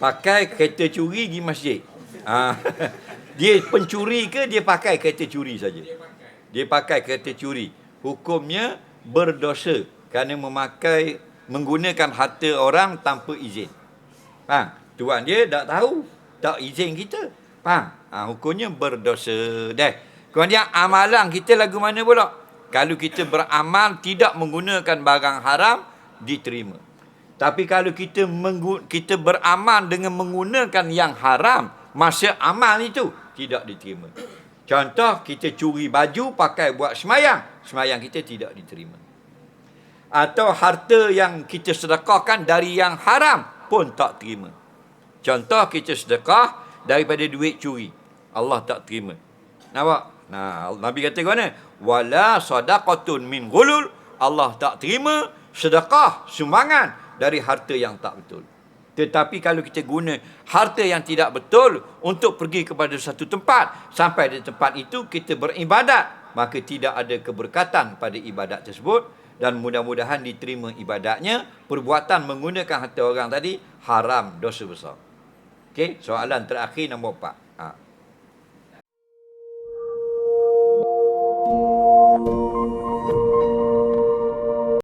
pakai kereta curi pergi masjid. Ha. dia pencuri ke dia pakai kereta curi saja? Dia pakai kereta curi. Hukumnya berdosa kerana memakai menggunakan harta orang tanpa izin. Faham? Tuan dia tak tahu, tak izin kita. Faham? Ha, hukumnya berdosa. Dah. Kemudian amalan kita lagu mana pula? Kalau kita beramal tidak menggunakan barang haram, diterima. Tapi kalau kita menggu- kita beramal dengan menggunakan yang haram, masa amal itu tidak diterima. Contoh kita curi baju pakai buat semayang, semayang kita tidak diterima. Atau harta yang kita sedekahkan dari yang haram pun tak terima. Contoh kita sedekah daripada duit curi. Allah tak terima. Nampak? Nah, Nabi kata mana? Wala sadaqatun min ghulul. Allah tak terima sedekah, sumbangan dari harta yang tak betul. Tetapi kalau kita guna harta yang tidak betul untuk pergi kepada satu tempat, sampai di tempat itu kita beribadat, maka tidak ada keberkatan pada ibadat tersebut dan mudah-mudahan diterima ibadatnya. Perbuatan menggunakan harta orang tadi haram, dosa besar. Okey, soalan terakhir nombor empat. Ha.